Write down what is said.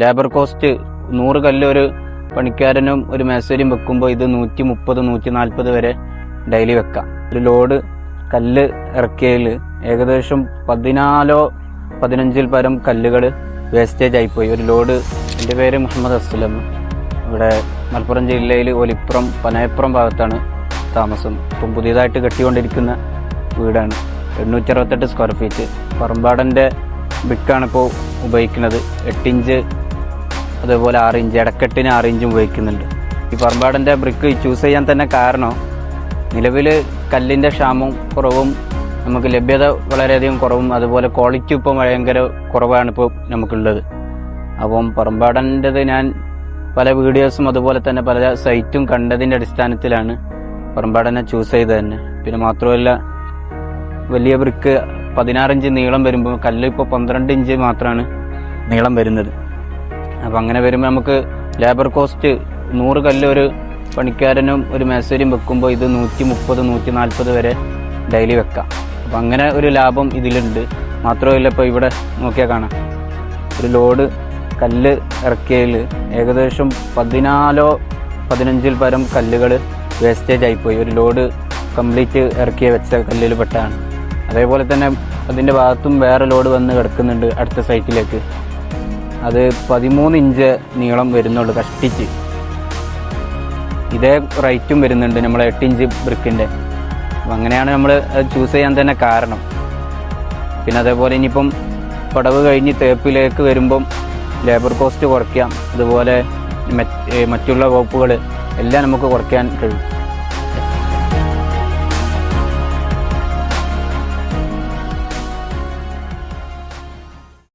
Labour cost നൂറ് കല്ല് ഒരു പണിക്കാരനും ഒരു മേസരിയും വെക്കുമ്പോൾ ഇത് നൂറ്റി മുപ്പത് നൂറ്റി നാൽപ്പത് വരെ ഡെയിലി വെക്കാം. ഒരു ലോഡ് കല്ല് ഇറക്കിയതിൽ ഏകദേശം പതിനാലോ പതിനഞ്ചിൽ പരം കല്ലുകൾ വേസ്റ്റേജ് ആയിപ്പോയി. ഒരു ലോഡ് എന്റെ പേര് മുഹമ്മദ് അസ്ലം. ഇവിടെ മലപ്പുറം ജില്ലയിൽ ഒലിപ്പുറം പനയപ്പുറം ഭാഗത്താണ് താമസം. ഇപ്പം പുതിയതായിട്ട് കെട്ടിക്കൊണ്ടിരിക്കുന്ന വീടാണ്. എണ്ണൂറ്റി അറുപത്തെട്ട് സ്ക്വയർ ഫീറ്റ് പറമ്പാടന്റെ ബിക്കാണ് ഇപ്പോൾ ഉപയോഗിക്കുന്നത് എട്ടിഞ്ച് അതേപോലെ ആറ് ഇഞ്ച് ഇടക്കെട്ടിന് ആറ് ഇഞ്ചും ഉപയോഗിക്കുന്നുണ്ട്. ഈ പറമ്പാടന്റെ ബ്രിക്ക് ചൂസ് ചെയ്യാൻ തന്നെ കാരണം നിലവിൽ കല്ലിന്റെ ക്ഷാമവും കുറവും നമുക്ക് ലഭ്യത വളരെയധികം കുറവും അതുപോലെ ക്വാളിറ്റി ഇപ്പം ഭയങ്കര കുറവാണ് ഇപ്പോൾ നമുക്കുള്ളത്. അപ്പം പറമ്പാടന്റെത് ഞാൻ പല വീഡിയോസും അതുപോലെ തന്നെ പല സൈറ്റും കണ്ടതിന്റെ അടിസ്ഥാനത്തിലാണ് പറമ്പാടനെ ചൂസ് ചെയ്തത് തന്നെ. പിന്നെ മാത്രമല്ല വലിയ ബ്രിക്ക് പതിനാറ് ഇഞ്ച് നീളം വരുമ്പോൾ കല്ല് ഇപ്പോൾ പന്ത്രണ്ട് ഇഞ്ച് മാത്രമാണ് നീളം വരുന്നത്. അപ്പം അങ്ങനെ വരുമ്പോൾ നമുക്ക് ലേബർ കോസ്റ്റ് നൂറ് കല്ല് ഒരു പണിക്കാരനും ഒരു മേസരിയും വെക്കുമ്പോൾ ഇത് നൂറ്റി മുപ്പത് നൂറ്റി നാൽപ്പത് വരെ ഡെയിലി വെക്കാം. അപ്പം അങ്ങനെ ഒരു ലാഭം ഇതിലുണ്ട്. മാത്രമല്ല ഇപ്പോൾ ഇവിടെ നോക്കിയാൽ കാണാം. ഒരു ലോഡ് കല്ല് ഇറക്കിയതിൽ ഏകദേശം പതിനാലോ പതിനഞ്ചിൽ പരം കല്ലുകൾ വേസ്റ്റേജ് ആയിപ്പോയി. ഒരു ലോഡ് കംപ്ലീറ്റ് ഇറക്കിയ വെച്ച കല്ലിൽ പെട്ടാണ് അതേപോലെ തന്നെ അതിന്റെ ഭാഗത്തും വേറെ ലോഡ് വന്ന് കിടക്കുന്നുണ്ട് അടുത്ത സൈറ്റിലേക്ക് അത് പതിമൂന്ന് ഇഞ്ച് നീളം വരുന്നുള്ളൂ കഷ്ടിച്ച്. ഇതേ റേറ്റും വരുന്നുണ്ട് നമ്മൾ എട്ട് ഇഞ്ച് ബ്രിക്കിന്റെ. അപ്പം അങ്ങനെയാണ് നമ്മൾ ചൂസ് ചെയ്യാൻ തന്നെ കാരണം. പിന്നെ അതേപോലെ ഇനിയിപ്പം പടവ് കഴിഞ്ഞ് തേപ്പിലേക്ക് വരുമ്പം ലേബർ കോസ്റ്റ് കുറയ്ക്കാം. അതുപോലെ മറ്റുള്ള വകുപ്പുകൾ എല്ലാം നമുക്ക് കുറയ്ക്കാൻ കഴിയും.